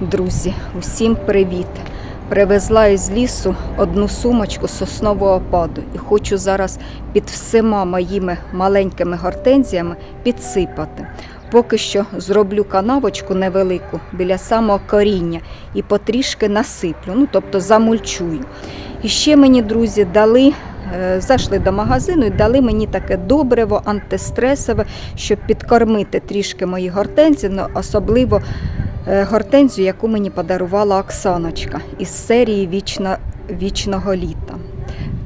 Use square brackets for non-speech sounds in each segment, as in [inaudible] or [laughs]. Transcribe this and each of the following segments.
Друзі, усім привіт! Привезла із лісу одну сумочку соснового паду і хочу зараз під всіма моїми маленькими гортензіями підсипати. Поки що зроблю канавочку невелику біля самого коріння і потрішки насиплю, ну тобто замульчую. І ще мені, друзі, дали. е, Зайшли до магазину і дали мені таке добриво, антистресове, щоб підкормити трішки мої гортензії, ну, особливо гортензію, яку мені подарувала Оксаночка із серії Вічна, Вічного літа.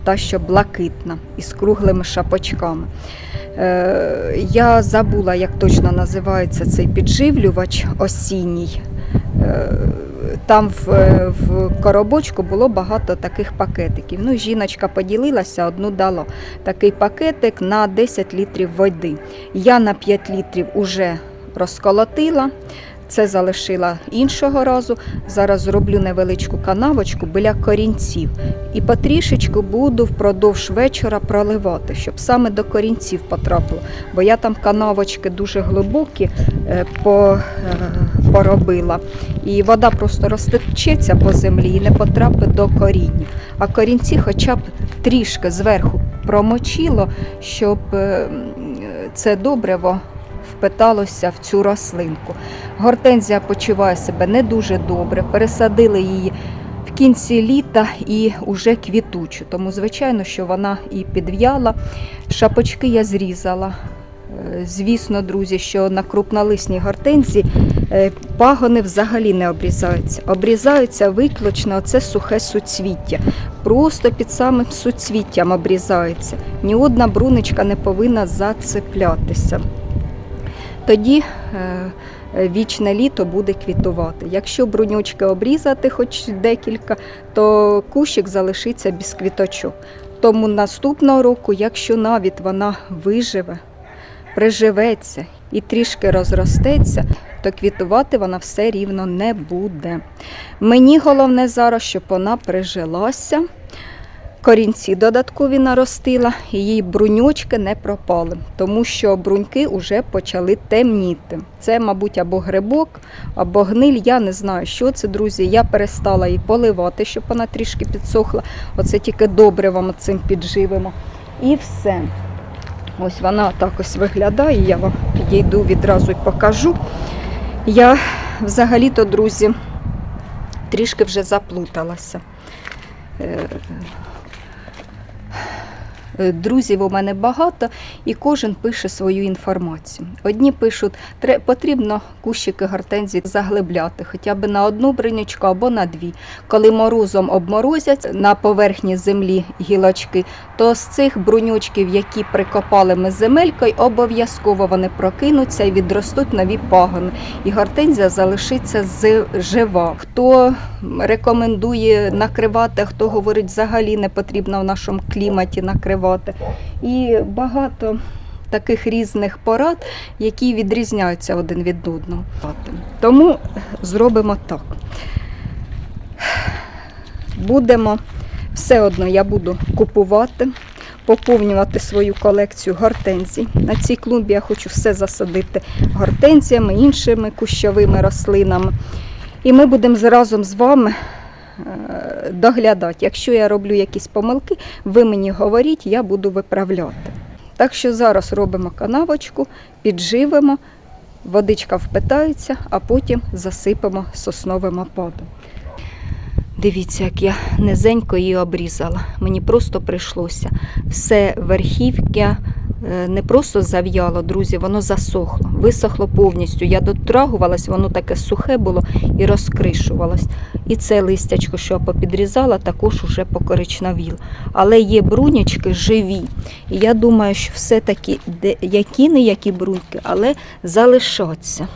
Та, що блакитна, із круглими шапочками. Е, я забула, як точно називається цей підживлювач осінній. Е, там в, е, в коробочку було багато таких пакетиків. Ну, жіночка поділилася, одну дала. Такий пакетик на 10 літрів води. Я на 5 літрів уже розколотила. Це залишила іншого разу. Зараз зроблю невеличку канавочку біля корінців. І потрішечку буду впродовж вечора проливати, щоб саме до корінців потрапило. Бо я там канавочки дуже глибокі е, по, е, поробила. І вода просто розтечеться по землі і не потрапить до коріння. А корінці хоча б трішки зверху промочило, щоб е, це добриво впиталося в цю рослинку. Гортензія почуває себе не дуже добре. Пересадили її в кінці літа і вже квітучу. Тому, звичайно, що вона і підв'яла. Шапочки я зрізала. Е, Звісно, друзі, що на крупнолисній гортензії е, пагони взагалі не обрізаються. Обрізаються виключно це сухе суцвіття. Просто під самим суцвіттям обрізається. Ні одна бруничка не повинна зацеплятися. Тоді е, вічне літо буде квітувати. Якщо бруньочки обрізати, хоч декілька, то кущик залишиться без квіточок. Тому наступного року, якщо навіть вона виживе, приживеться і трішки розростеться, то квітувати вона все рівно не буде. Мені головне зараз, щоб вона прижилася. Корінці додаткові наростила, і її бруньочки не пропали, тому що бруньки вже почали темніти. Це, мабуть, або грибок, або гниль. Я не знаю, що це, друзі. Я перестала її поливати, щоб вона трішки підсохла. Оце тільки добре вам цим підживимо. І все. Ось вона так ось виглядає. Я вам підійду відразу і покажу. Я взагалі-то, друзі, трішки вже заплуталася. Е, Друзів у мене багато, і кожен пише свою інформацію. Одні пишуть, «Тре- потрібно кущики гортензії заглибляти, хоча б на одну бринючку або на дві. Коли морозом обморозять на поверхні землі гілочки, то з цих бруньочків, які прикопали ми земелькою, обов'язково вони прокинуться і відростуть нові пагони. І гортензія залишиться жива. Хто рекомендує накривати, хто говорить, взагалі не потрібно в нашому кліматі накривати. І багато таких різних порад, які відрізняються один від одного. Тому зробимо так. Будемо все одно я буду купувати, поповнювати свою колекцію гортензій. На цій клумбі я хочу все засадити гортензіями, іншими кущовими рослинами. І ми будемо разом з вами доглядати. Якщо я роблю якісь помилки, ви мені говоріть, я буду виправляти. Так що зараз робимо канавочку, підживимо, водичка впитається, а потім засипемо сосновим опадом. Дивіться, як я низенько її обрізала. Мені просто прийшлося. Все верхів'я е, не просто зав'яло, друзі, воно засохло, висохло повністю. Я дотрагувалась, воно таке сухе було і розкришувалось. І це листячко, що я попідрізала, також уже покоричнавіло. Але є брунячки живі. І я думаю, що все-таки які не які бруньки, але залишаться.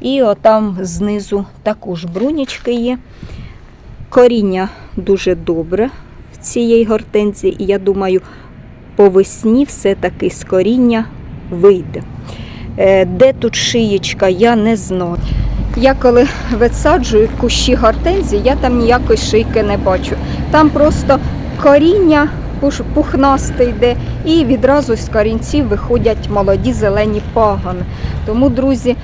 І отам знизу також брунічки є. Коріння дуже добре в цієї гортензії, і я думаю, по весні все-таки з коріння вийде. Е, Де тут шиєчка, я не знаю. Я коли висаджую кущі гортензії, я там ніякої шийки не бачу. Там просто коріння пухнасте йде, і відразу з корінців виходять молоді зелені пагони. Тому, друзі,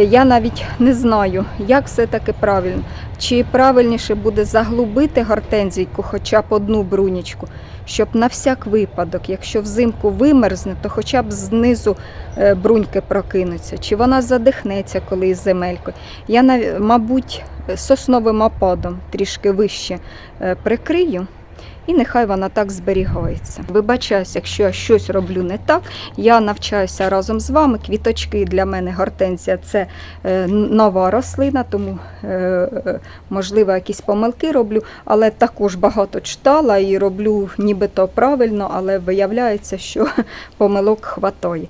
Я навіть не знаю, як все-таки правильно. Чи правильніше буде заглубити гортензійку хоча б одну брунічку, щоб на всяк випадок, якщо взимку вимерзне, то хоча б знизу е, бруньки прокинуться, чи вона задихнеться коли із земелькою. Я, мабуть, сосновим опадом трішки вище е, прикрию. І нехай вона так зберігається. Вибачаюсь, якщо я щось роблю не так. Я навчаюся разом з вами. Квіточки для мене гортензія це е, нова рослина, тому е, е, можливо якісь помилки роблю, але також багато читала і роблю нібито правильно, але виявляється, що [laughs] помилок хватає.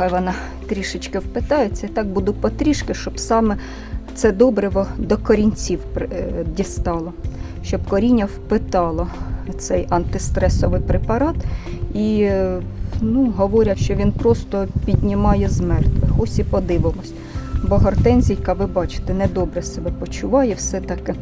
Нехай вона трішечки впитається. І так буду потрішки, щоб саме це добриво до корінців е, дістало, щоб коріння впитало цей антистресовий препарат. І е, ну, говорять, що він просто піднімає з мертвих. Ось і подивимось. Бо гортензійка, ви бачите, недобре себе почуває все-таки.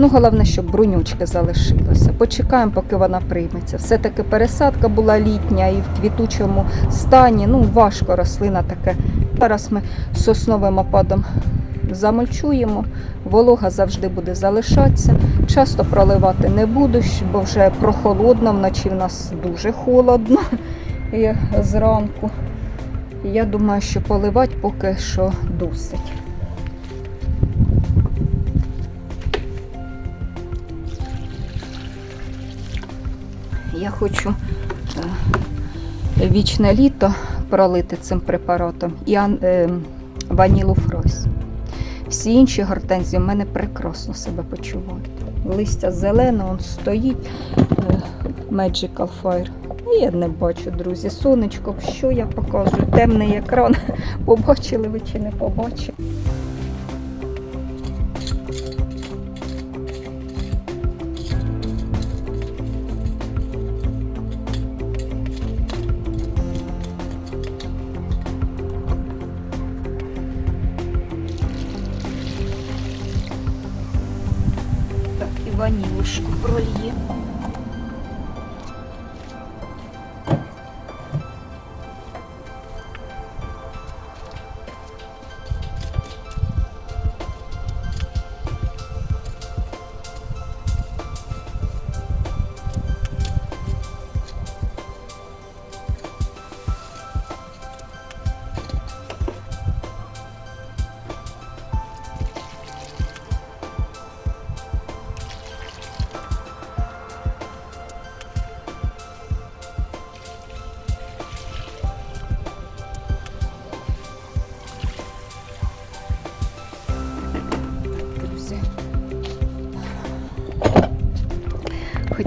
Ну, головне, щоб бруньочки залишилося. Почекаємо, поки вона прийметься. Все-таки пересадка була літня і в квітучому стані. Ну, важко рослина таке. Зараз ми сосновим опадом замульчуємо. Волога завжди буде залишатися. Часто проливати не буду, бо вже прохолодно, вночі в нас дуже холодно зранку. Я думаю, що поливати поки що досить. Я хочу е, вічне літо пролити цим препаратом і е, ванілу фрось. Всі інші гортензії в мене прекрасно себе почувають. Листя зелене, он стоїть е, Magical Fire. І я не бачу, друзі. Сонечко, що я показую? Темний екран. [laughs] Побачили ви чи не побачили? Ванілушку прольє.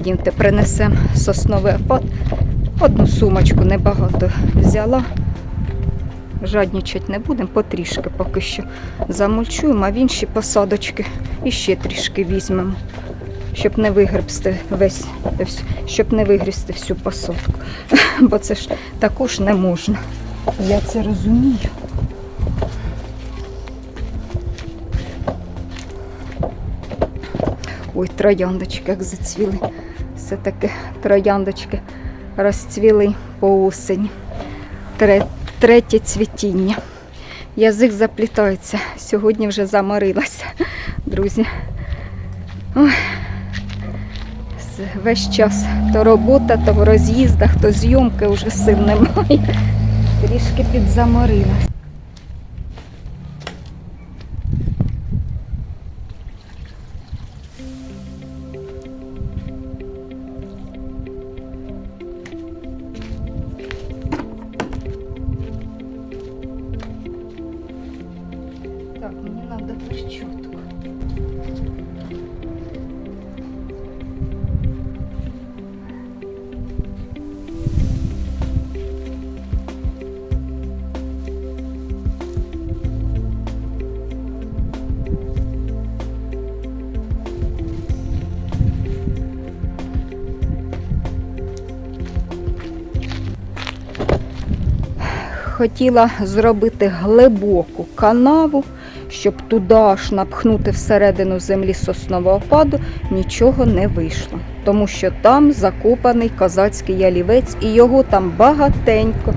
Ходімте, принесемо сосновий опад. Одну сумочку небагато взяла. Жаднічать не будемо, потрішки поки що замульчуємо, а в інші посадочки і ще трішки візьмемо, щоб не вигребсти весь, щоб не вигрізти всю посадку. [laughs] Бо це ж також не можна. Я це розумію. Ой, трояндочки як зацвіли. Все-таки трояндочки розцвіли по осені. Третє цвітіння. Язик заплітається. Сьогодні вже заморилася, друзі. Ой. Весь час то робота, то в роз'їздах, то зйомки вже сил немає. Трішки підзаморилась. Хотіла зробити глибоку канаву, щоб туди аж напхнути всередину землі соснового опаду, нічого не вийшло. Тому що там закопаний козацький ялівець і його там багатенько.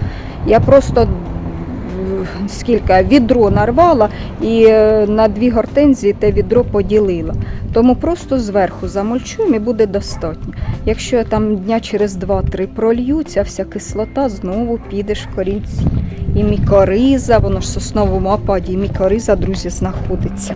Я просто скільки відро нарвала і е, на дві гортензії те відро поділила. Тому просто зверху замульчуємо і буде достатньо. Якщо я там дня через 2-3 пролью, ця вся кислота знову піде в корінці. І мікориза, воно ж в сосновому опаді, і мікориза, друзі, знаходиться.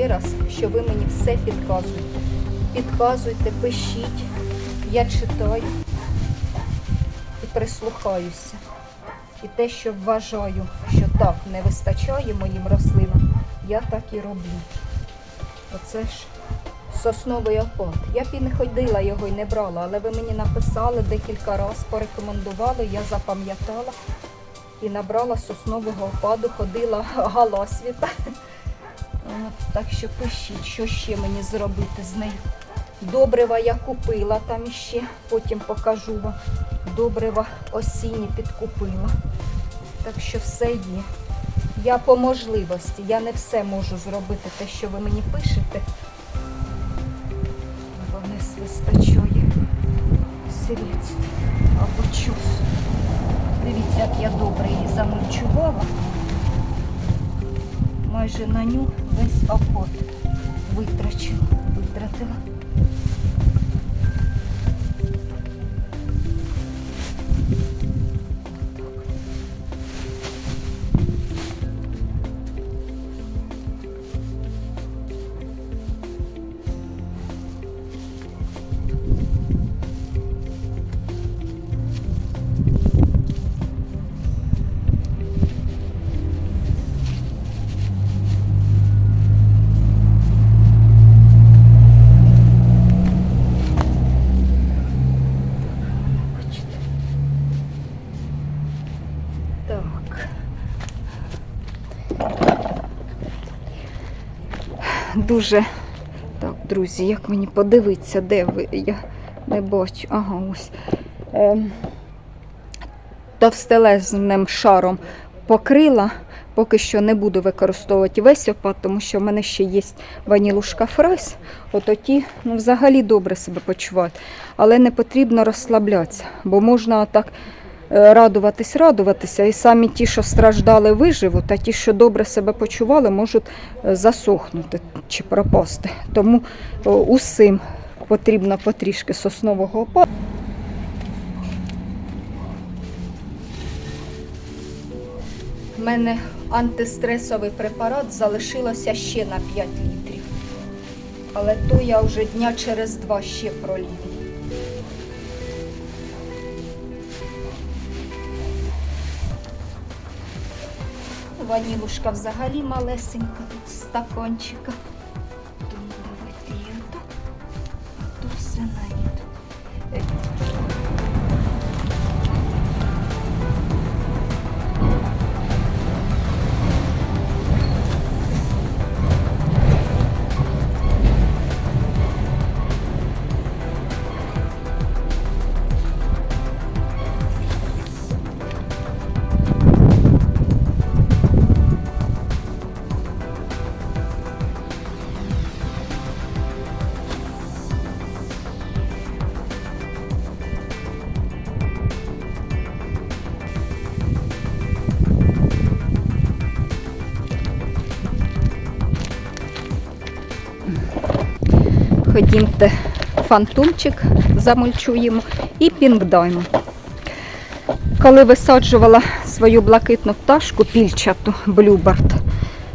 Ще раз, що ви мені все підказуєте. Підказуйте, пишіть, я читаю і прислухаюся. І те, що вважаю, що так не вистачає моїм рослинам, я так і роблю. Оце ж сосновий опад. Я б і не ходила його і не брала, але ви мені написали декілька разів, порекомендували, я запам'ятала і набрала соснового опаду, ходила [laughs] галасвіта. Так що пишіть, що ще мені зробити з нею. Добрива я купила там іще, потім покажу вам. Добрива осінні підкупила. Так що все є. Я по можливості, я не все можу зробити, те, що ви мені пишете. Бо не вистачає средств або часу. Дивіться, як я добре її замульчувала. Майже на ню весь охот витрачила, витратила. Дуже так, друзі, як мені подивитися, де ви? Я не бачу. Ага, ось. Ем, товстелезним шаром покрила. Поки що не буду використовувати весь опад, тому що в мене ще є ванілушка фрайс. От оті ну, взагалі добре себе почувають. Але не потрібно розслаблятися, бо можна так радуватись, радуватися. І самі ті, що страждали, виживуть, а ті, що добре себе почували, можуть е, засохнути чи пропасти. Тому усім потрібно потрішки соснового опаду. У мене антистресовий препарат залишилося ще на 5 літрів. Але то я вже дня через два ще пролію. Ванілушка взагалі малесенька, тут стаканчика. Ходімте, фантомчик замульчуємо і пінгдаймо. Коли висаджувала свою блакитну пташку пільчату блюбард,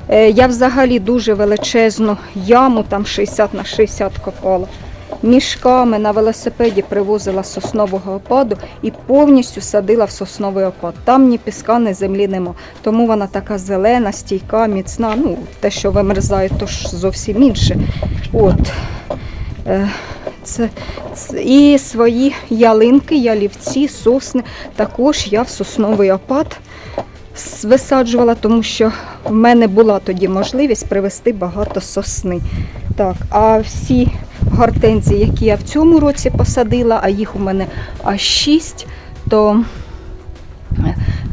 Е, Я взагалі дуже величезну яму, там 60 на 60 копала. Мішками на велосипеді привозила соснового опаду і повністю садила в сосновий опад. Там ні піска, ні землі нема. Тому вона така зелена, стійка, міцна. Ну, те, що вимерзає, то ж зовсім інше. От. Е, Це, це, і свої ялинки, ялівці, сосни також я в сосновий опад висаджувала, тому що в мене була тоді можливість привезти багато сосни. Так, а всі гортензії, які я в цьому році посадила, а їх у мене аж шість, то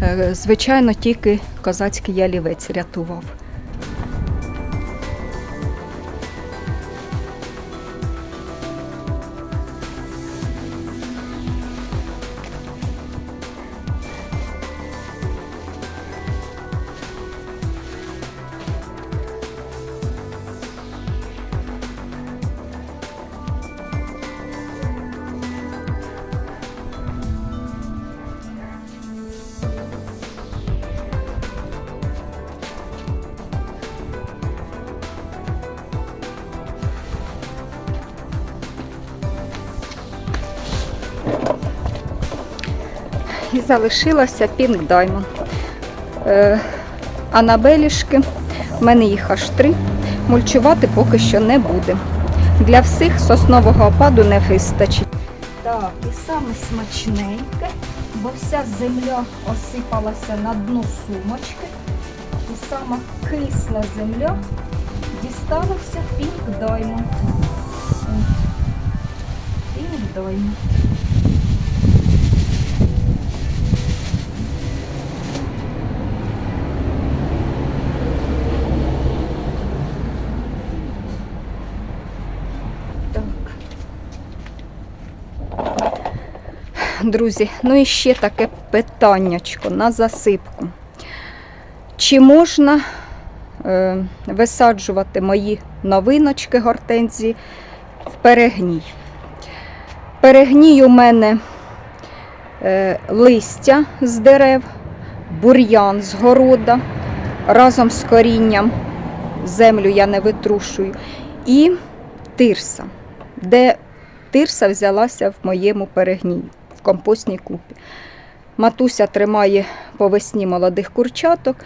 е, звичайно тільки козацький ялівець рятував. І залишилася Pink Diamond. Е, анабелішки, в мене їх аж три. Мульчувати поки що не буде. Для всіх соснового опаду не вистачить. Так, і саме смачненьке, бо вся земля осипалася на дно сумочки. І сама кисла земля дісталася Pink Diamond. Pink Diamond. Так. Друзі, ну і ще таке питаннячко на засипку. Чи можна е, висаджувати мої новиночки гортензії в перегній? Перегній у мене е, листя з дерев, бур'ян з города, разом з корінням, землю я не витрушую, і тирса, де тирса взялася в моєму перегній, компостній купі. Матуся тримає по весні молодих курчаток,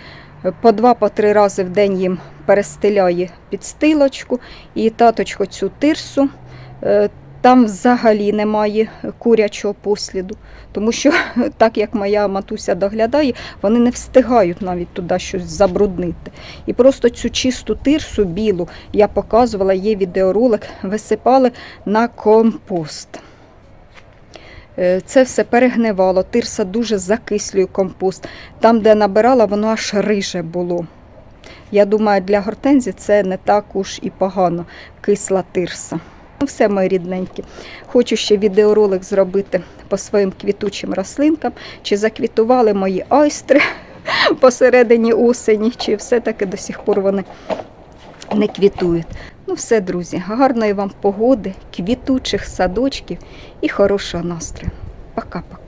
по два-по три рази в день їм перестеляє підстилочку, і таточко цю тирсу. е, Там взагалі немає курячого посліду, тому що, [laughs] так як моя матуся доглядає, вони не встигають навіть туди щось забруднити. І просто цю чисту тирсу білу я показувала, є відеоролик, висипали на компост. Е, Це все перегнивало, тирса дуже закислює компост. Там, де набирала, воно аж риже було. Я думаю, для гортензії це не так уж і погано, кисла тирса. Ну, все, мої рідненькі. Хочу ще відеоролик зробити по своїм квітучим рослинкам, чи заквітували мої айстри [laughs] посередині осені, чи все-таки до сих пор вони не квітують. Ну все, друзі, гарної вам погоди, квітучих садочків і хорошого настрою. Пока-пока.